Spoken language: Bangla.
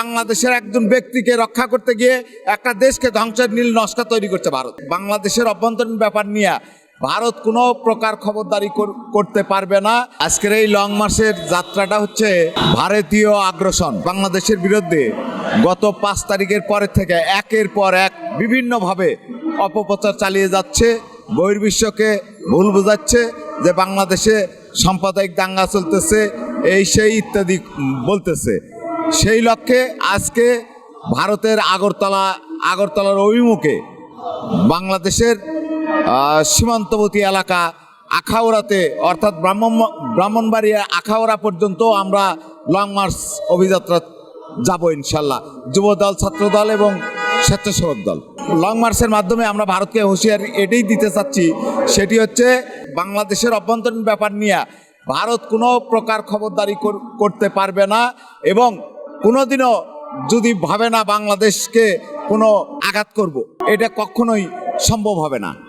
বাংলাদেশের একজন ব্যক্তিকে রক্ষা করতে গিয়ে একটা দেশকে ধ্বংসের নীল নস্কা তৈরি করছে ভারত। বাংলাদেশের অভ্যন্তরীণ ব্যাপার নিয়ে ভারত কোনো প্রকার খবরদারি করতে পারবে না। আজকের এই লং মার্চের যাত্রাটা হচ্ছে ভারতীয় আগ্রাসন। বাংলাদেশের বিরুদ্ধে গত পাঁচ তারিখের পরের থেকে একের পর এক বিভিন্নভাবে অপপ্রচার চালিয়ে যাচ্ছে, বহির্বিশ্বকে ভুল বোঝাচ্ছে যে বাংলাদেশে সাম্প্রদায়িক দাঙ্গা চলতেছে, এই সেই ইত্যাদি বলতেছে। সেই লক্ষ্যে আজকে ভারতের আগরতলা, আগরতলার অভিমুখে বাংলাদেশের সীমান্তবর্তী এলাকা আখাউড়াতে, অর্থাৎ ব্রাহ্মণ, ব্রাহ্মণবাড়িয়া আখাউড়া পর্যন্ত আমরা লং মার্চ অভিযাত্রা যাব ইনশাল্লাহ। যুবদল, ছাত্রদল এবং স্বেচ্ছাসেবক দল। লং মার্চের মাধ্যমে আমরা ভারতকে হুঁশিয়ারি এটাই দিতে চাচ্ছি, সেটি হচ্ছে বাংলাদেশের অভ্যন্তরীণ ব্যাপার নিয়ে ভারত কোনো প্রকার খবরদারি করতে পারবে না এবং কোনোদিনও যদি ভাবে না বাংলাদেশকে কোনো আঘাত করব এটা কখনোই সম্ভব হবে না।